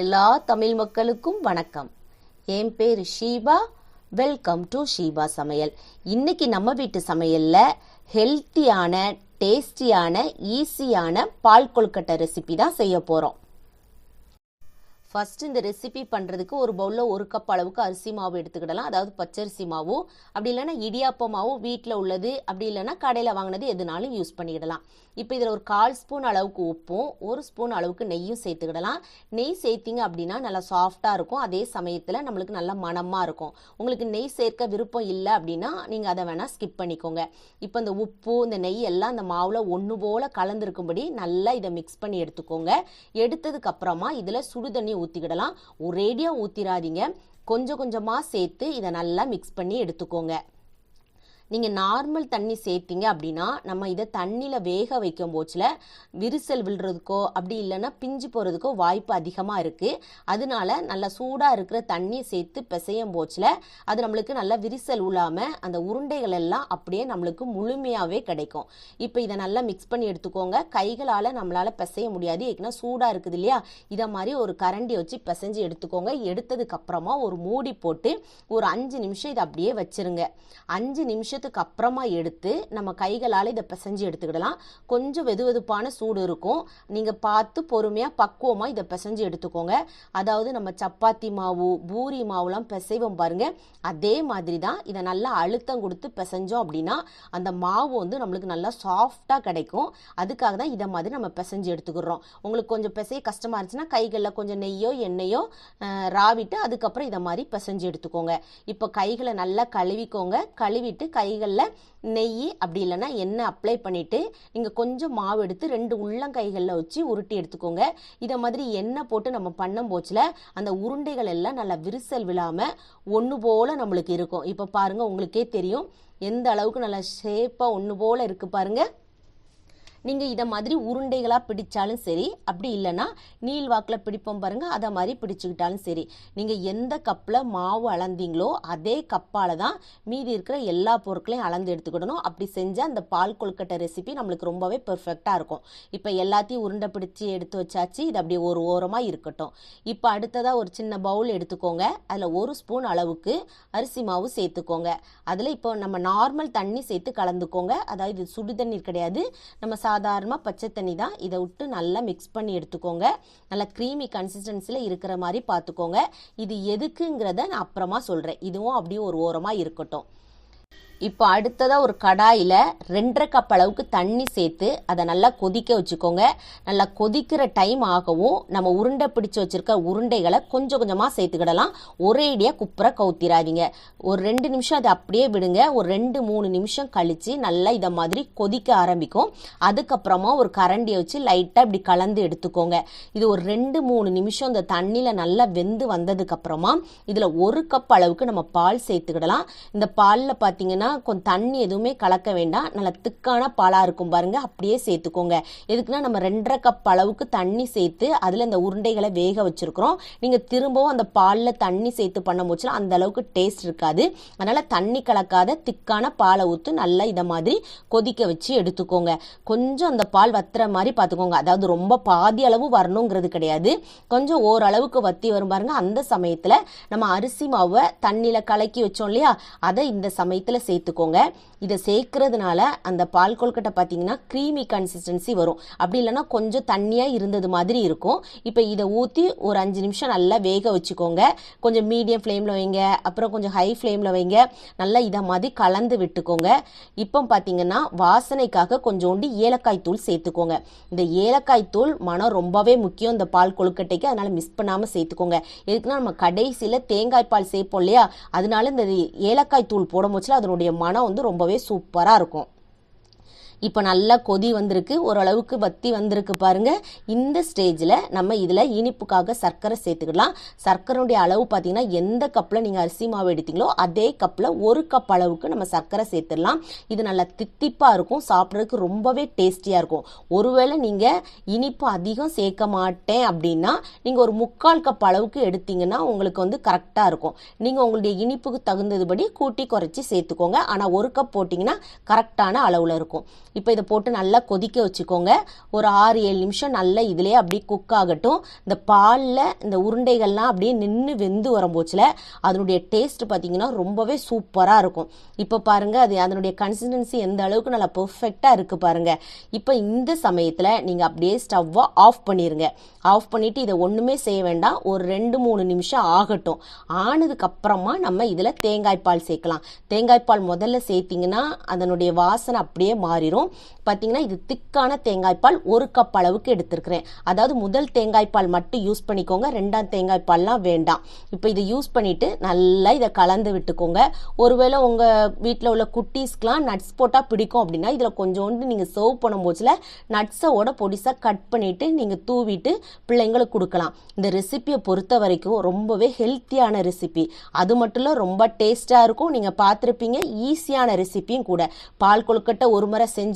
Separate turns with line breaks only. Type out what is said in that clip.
எல்லா தமிழ் மக்களுக்கும் வணக்கம். என் பேர் ஷீபா. வெல்கம் டு ஷீபா சமையல். இன்னைக்கு நம்ம வீட்டு சமையல்ல ஹெல்த்தியான டேஸ்டியான ஈஸியான பால் கொழுக்கட்டை ரெசிபி தான் செய்ய போகிறோம் ஃபர்ஸ்ட் இந்த ரெசிபி பண்ணுறதுக்கு ஒரு பவுலில் ஒரு கப் அளவுக்கு அரிசி மாவு எடுத்துக்கிடலாம். அதாவது பச்சரிசி மாவும் அப்படி இல்லைன்னா இடியாப்ப மாவும் வீட்டில் உள்ளது. அப்படி இல்லைன்னா கடையில் வாங்கினது எதுனாலும் யூஸ் பண்ணிக்கிடலாம். இப்போ இதில் ஒரு கால் ஸ்பூன் அளவுக்கு உப்பும் ஒரு ஸ்பூன் அளவுக்கு நெய்யும் சேர்த்துக்கிடலாம். நெய் சேர்த்திங்க அப்படின்னா நல்லா சாஃப்டாக இருக்கும். அதே சமயத்தில் நம்மளுக்கு நல்லா மணமாக இருக்கும். உங்களுக்கு நெய் சேர்க்க விருப்பம் இல்லை அப்படின்னா நீங்கள் அதை வேணால் ஸ்கிப் பண்ணிக்கோங்க. இப்போ இந்த உப்பு இந்த நெய் எல்லாம் அந்த மாவில் ஒன்று போல் கலந்துருக்கும்படி நல்லா இதை மிக்ஸ் பண்ணி எடுத்துக்கோங்க. எடுத்ததுக்கு அப்புறமா இதில் சுடுதண்ணி ஊற்றிக்கிடலாம் ஒரேடியாக ஊற்றிடாதீங்க கொஞ்சம் கொஞ்சமாக சேர்த்து இதை நல்லா மிக்ஸ் பண்ணி எடுத்துக்கோங்க. நீங்கள் நார்மல் தண்ணி சேர்த்தீங்க அப்படின்னா நம்ம இதை தண்ணியில் வேக வைக்கும் போச்சில் விரிசல் விழுறதுக்கோ அப்படி இல்லைன்னா பிஞ்சு போகிறதுக்கோ வாய்ப்பு அதிகமாக இருக்குது அதனால நல்லா சூடாக இருக்கிற தண்ணி சேர்த்து பிசையும் போச்சில் அது நம்மளுக்கு நல்லா விரிசல் உள்ளாமல் அந்த உருண்டைகள் எல்லாம் அப்படியே நம்மளுக்கு முழுமையாகவே கிடைக்கும். இப்போ இதை நல்லா மிக்ஸ் பண்ணி எடுத்துக்கோங்க. கைகளால் நம்மளால் பிசைய முடியாது. ஏன்னா சூடாக இருக்குது இல்லையா? இதை மாதிரி ஒரு கரண்டி வச்சு பிசைஞ்சு எடுத்துக்கோங்க. எடுத்ததுக்கப்புறமா ஒரு மூடி போட்டு ஒரு அஞ்சு நிமிஷம் இதை அப்படியே வச்சுருங்க. அஞ்சு நிமிஷம் நிமிஷத்துக்கு அப்புறமா எடுத்து நம்ம கைகளால் இதை பிசைஞ்சு எடுத்துக்கிடலாம். கொஞ்சம் வெது வெதுப்பான சூடு இருக்கும். நீங்கள் பார்த்து பொறுமையாக பக்குவமாக இதை பிசைஞ்சு எடுத்துக்கோங்க. அதாவது நம்ம சப்பாத்தி மாவு பூரி மாவுலாம் பிசைவோம் பாருங்கள் அதே மாதிரி தான் இதை நல்லா அழுத்தம் கொடுத்து பிசைஞ்சோம் அப்படின்னா அந்த மாவு வந்து நம்மளுக்கு நல்லா சாஃப்டாக கிடைக்கும். அதுக்காக தான் இதை மாதிரி நம்ம பிசைஞ்சு எடுத்துக்கிறோம். உங்களுக்கு கொஞ்சம் பிசைய கஷ்டமாக இருந்துச்சுன்னா கைகளில் கொஞ்சம் நெய்யோ எண்ணெயோ ராவிட்டு அதுக்கப்புறம் இதை மாதிரி பிசைஞ்சு எடுத்துக்கோங்க. இப்போ கைகளை நல்லா கழுவிக்கோங்க. கழுவிட்டு கை கைகளில் நெய் அப்படி இல்லைன்னா எண்ணெய் அப்ளை பண்ணிவிட்டு நீங்கள் கொஞ்சம் மாவு எடுத்து ரெண்டு உள்ளங்கைகளில் வச்சு உருட்டி எடுத்துக்கோங்க. இதை மாதிரி எண்ணெய் போட்டு நம்ம பண்ணும் போச்சில் அந்த உருண்டைகள் எல்லாம் நல்லா விரிசல் விழாமல் ஒன்று போல் நம்மளுக்கு இருக்கும். இப்போ பாருங்கள் உங்களுக்கே தெரியும். எந்த அளவுக்கு நல்லா ஷேப்பாக ஒன்று போல் இருக்குது பாருங்கள் நீங்கள் இதை மாதிரி உருண்டைகளாக பிடிச்சாலும் சரி அப்படி இல்லைன்னா நீள் வாக்கில் பிடிப்போம் பாருங்கள் அதை மாதிரி பிடிச்சிக்கிட்டாலும் சரி. நீங்கள் எந்த கப்பில் மாவு அளந்தீங்களோ அதே கப்பால் தான் மீதி இருக்கிற எல்லா பொருட்களையும் அளந்து எடுத்துக்கிடணும். அப்படி செஞ்சால் அந்த பால் கொழுக்கட்டை ரெசிபி நம்மளுக்கு ரொம்பவே பெர்ஃபெக்டாக இருக்கும். இப்போ எல்லாத்தையும் உருண்டை பிடிச்சி எடுத்து வச்சாச்சு இது அப்படியே ஒரு ஓரமாக இருக்கட்டும். இப்போ அடுத்ததாக ஒரு சின்ன பவுல் எடுத்துக்கோங்க. அதில் ஒரு ஸ்பூன் அளவுக்கு அரிசி மாவு சேர்த்துக்கோங்க. அதில் இப்போ நம்ம நார்மல் தண்ணி சேர்த்து கலந்துக்கோங்க. அதாவது இது சுடு தண்ணீர் கிடையாது. நம்ம சா சாதாரணமாக பச்சை தண்ணி தான். இதை விட்டு நல்லா மிக்ஸ் பண்ணி எடுத்துக்கோங்க. நல்லா க்ரீமி கன்சிஸ்டன்சியில் இருக்கிற மாதிரி பார்த்துக்கோங்க. இது எதுக்குங்கிறத நான் அப்புறமா சொல்கிறேன் இதுவும் அப்படியே ஒரு ஓரமாக இருக்கட்டும். இப்போ அடுத்ததாக ஒரு கடாயில் ரெண்டரை கப் அளவுக்கு தண்ணி சேர்த்து அதை நல்லா கொதிக்க வச்சுக்கோங்க. நல்லா கொதிக்கிற டைம் ஆகவும் நம்ம உருண்டை பிடிச்சு வச்சிருக்க உருண்டைகளை கொஞ்சம் கொஞ்சமாக சேர்த்துக்கிடலாம். ஒரேடியாக குப்புற கவுத்திராதீங்க. ஒரு ரெண்டு நிமிஷம் அதை அப்படியே விடுங்க. ஒரு ரெண்டு மூணு நிமிஷம் கழித்து நல்லா இதை மாதிரி கொதிக்க ஆரம்பிக்கும். அதுக்கப்புறமா ஒரு கரண்டியை வச்சு லைட்டாக இப்படி கலந்து எடுத்துக்கோங்க. இது ஒரு ரெண்டு மூணு நிமிஷம் இந்த தண்ணியில் நல்லா வெந்து வந்ததுக்கப்புறமா இதில் ஒரு கப் அளவுக்கு நம்ம பால் சேர்த்துக்கிடலாம். இந்த பாலில் பார்த்தீங்கன்னா கொஞ்சம் தண்ணி எதுவுமே கலக்க வேண்டாம். நல்லா திக்கான பாலாக இருக்கும் பாருங்கள் அப்படியே சேர்த்துக்கோங்க. எதுக்குன்னா நம்ம ரெண்டரை கப் அளவுக்கு தண்ணி சேர்த்து அதில் இந்த உருண்டைகளை வேக வச்சுருக்குறோம். நீங்கள் திரும்பவும் அந்த பாலில் தண்ணி சேர்த்து பண்ண போச்சுன்னா அந்த அளவுக்கு டேஸ்ட் இருக்காது. அதனால் தண்ணி கலக்காத திக்கான பாலை ஊற்று நல்லா இதை மாதிரி கொதிக்க வச்சு எடுத்துக்கோங்க. கொஞ்சம் அந்த பால் வத்துற மாதிரி பார்த்துக்கோங்க. அதாவது ரொம்ப பாதி அளவு வரணுங்கிறது கிடையாது. கொஞ்சம் ஓரளவுக்கு வத்தி வரும் பாருங்க. அந்த சமயத்தில் நம்ம அரிசி மாவை தண்ணியில் கலக்கி வச்சோம் இல்லையா? அதை இந்த சமயத்தில் சேர்த்துக்கோங்க. இதை சேர்க்கறதுனால அந்த பால் கொழுக்கட்டை பார்த்தீங்கன்னா க்ரீமி கன்சிஸ்டன்சி வரும். அப்படி இல்லைன்னா கொஞ்சம் தண்ணியாக இருந்தது மாதிரி இருக்கும். இப்போ இதை ஊற்றி ஒரு அஞ்சு நிமிஷம் நல்லா வேக வச்சுக்கோங்க. கொஞ்சம் மீடியம் ஃப்ளேமில் வைங்க. அப்புறம் கொஞ்சம் ஹை ஃப்ளேமில் வைங்க. நல்லா இதை மாதிரி கலந்து விட்டுக்கோங்க. இப்போ பார்த்தீங்கன்னா வாசனைக்காக கொஞ்சோண்டு ஏலக்காய் தூள் சேர்த்துக்கோங்க. இந்த ஏலக்காய் தூள் மனம் ரொம்பவே முக்கியம் இந்த பால் கொழுக்கட்டைக்கு. அதனால் மிஸ் பண்ணாமல் சேர்த்துக்கோங்க. எதுக்குன்னா நம்ம கடைசியில் தேங்காய் பால் சேர்ப்போம் இல்லையா? அதனால இந்த ஏலக்காய் தூள் போடும் போச்சுல அதனுடைய மனம் வந்து ரொம்பவே சூப்பராக இருக்கும். இப்போ நல்லா கொதி வந்திருக்கு ஓரளவுக்கு வத்தி வந்திருக்கு பாருங்க. இந்த ஸ்டேஜில் நம்ம இதில் இனிப்புக்காக சர்க்கரை சேர்த்துக்கலாம். சர்க்கரையுடைய அளவு பார்த்தீங்கன்னா எந்த கப்பில் நீங்கள் அரிசி மாவு எடுத்தீங்களோ அதே கப்பில் ஒரு கப் அளவுக்கு நம்ம சர்க்கரை சேர்த்துடலாம். இது நல்லா தித்திப்பாக இருக்கும் சாப்பிட்றதுக்கு ரொம்பவே டேஸ்டியாக இருக்கும். ஒருவேளை நீங்கள் இனிப்பு அதிகம் சேர்க்க மாட்டேன் அப்படின்னா நீங்கள் ஒரு முக்கால் கப் அளவுக்கு எடுத்தீங்கன்னா உங்களுக்கு வந்து கரெக்டாக இருக்கும். நீங்கள் உங்களுடைய இனிப்புக்கு தகுந்ததுபடி கூட்டி குறைச்சி சேர்த்துக்கோங்க. ஆனால் ஒரு கப் போட்டிங்கன்னா கரெக்டான அளவில் இருக்கும். இப்போ இதை போட்டு நல்லா கொதிக்க வச்சுக்கோங்க. ஒரு ஆறு ஏழு நிமிஷம் நல்லா இதிலே அப்படியே குக் ஆகட்டும். இந்த பாலில் இந்த உருண்டைகள்லாம் அப்படியே நின்று வெந்து வரும்போச்சில் அதனுடைய டேஸ்ட் பார்த்தீங்கன்னா ரொம்பவே சூப்பராக இருக்கும். இப்போ பாருங்கள் அது அதனுடைய கன்சிஸ்டன்சி எந்த அளவுக்கு நல்லா பெர்ஃபெக்டாக இருக்குது பாருங்கள் இப்போ இந்த சமயத்தில் நீங்கள் அப்படியே ஸ்டவ்வை ஆஃப் பண்ணிடுங்க ஆஃப் பண்ணிவிட்டு இதை ஒன்றுமே செய்ய வேண்டாம். ஒரு ரெண்டு மூணு நிமிஷம் ஆகட்டும். ஆனதுக்கப்புறமா நம்ம இதில் தேங்காய் பால் சேர்க்கலாம். தேங்காய் பால் முதல்ல சேர்த்திங்கன்னா அதனுடைய வாசனை அப்படியே மாறிடும் பார்த்தீங்கன்னா இது திக்கான தேங்காய் பால் ஒரு கப் அளவுக்கு எடுத்திருக்கிறேன். அதாவது முதல் தேங்காய் பால் மட்டும் யூஸ் பண்ணிக்கோங்க. ரெண்டாம் தேங்காய் பால்லாம் வேண்டாம். இப்போ இதை யூஸ் பண்ணிவிட்டு நல்லா இதை கலந்து விட்டுக்கோங்க. ஒருவேளை உங்கள் வீட்டில் உள்ள குட்டீஸ்க்கெலாம் நட்ஸ் போட்டால் பிடிக்கும் அப்படின்னா இதில் கொஞ்சோண்டு நீங்கள் சர்வ் பண்ணும்போதுல நட்ஸோட பொடிசாக கட் பண்ணிவிட்டு நீங்கள் தூவிட்டு பிள்ளைங்களுக்கு கொடுக்கலாம். இந்த ரெசிபியை பொறுத்த வரைக்கும் ரொம்பவே ஹெல்த்தியான ரெசிபி அது மட்டும் இல்லை ரொம்ப டேஸ்ட்டாக இருக்கும். நீங்கள் பார்த்துருப்பீங்க ஈஸியான ரெசிபியும் கூட. பால் கொழுக்கட்டை ஒரு முறை செஞ்சு